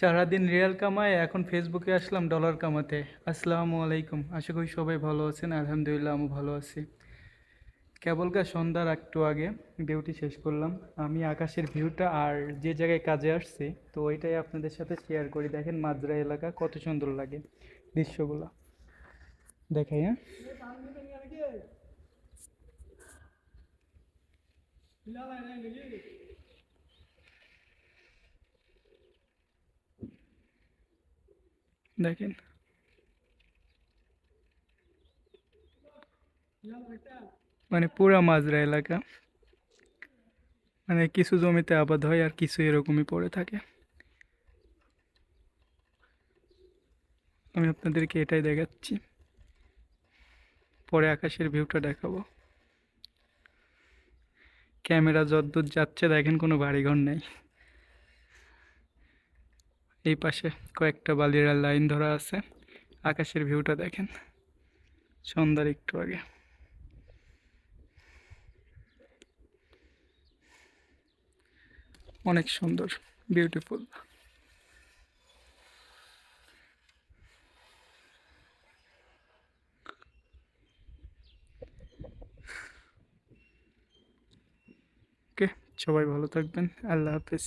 সারাদিন রিয়াল কামায়, এখন ফেসবুকে আসলাম ডলার কামাতে। আসসালামু আলাইকুম। আশা করি সবাই ভালো আছেন, আলহামদুলিল্লাহ আমি ভালো আছি। কেবলকা সন্ধ্যার একটু আগে ডিউটি শেষ করলাম। আমি আকাশের ভিউটা আর যে জায়গায় কাজে আসছি, তো ওইটাই আপনাদের সাথে শেয়ার করি। দেখেন মাজরা এলাকা, কত সুন্দর লাগে দৃশ্যগুলো। দেখাই হ্যাঁ? দেখেন। মানে পুরা মাজরা এলাকা। মানে কিছু জমিতে আবাদ হয় আর কিছু এরকমই পড়ে থাকে। আমি আপনাদেরকে এটাই দেখাচ্ছি। পরে আকাশের ভিউটা দেখাবো। ক্যামেরা যদ্দূর যাচ্ছে, দেখেন কোনো বাড়িঘর নেই। এই পাশে কয়েকটা বালির লাইন ধরা আছে। আকাশের ভিউটা দেখেন। সন্ধ্যার একটু আগে। অনেক সুন্দর বিউটিফুল ওকে, সবাই ভালো থাকবেন। আল্লাহ হাফিজ।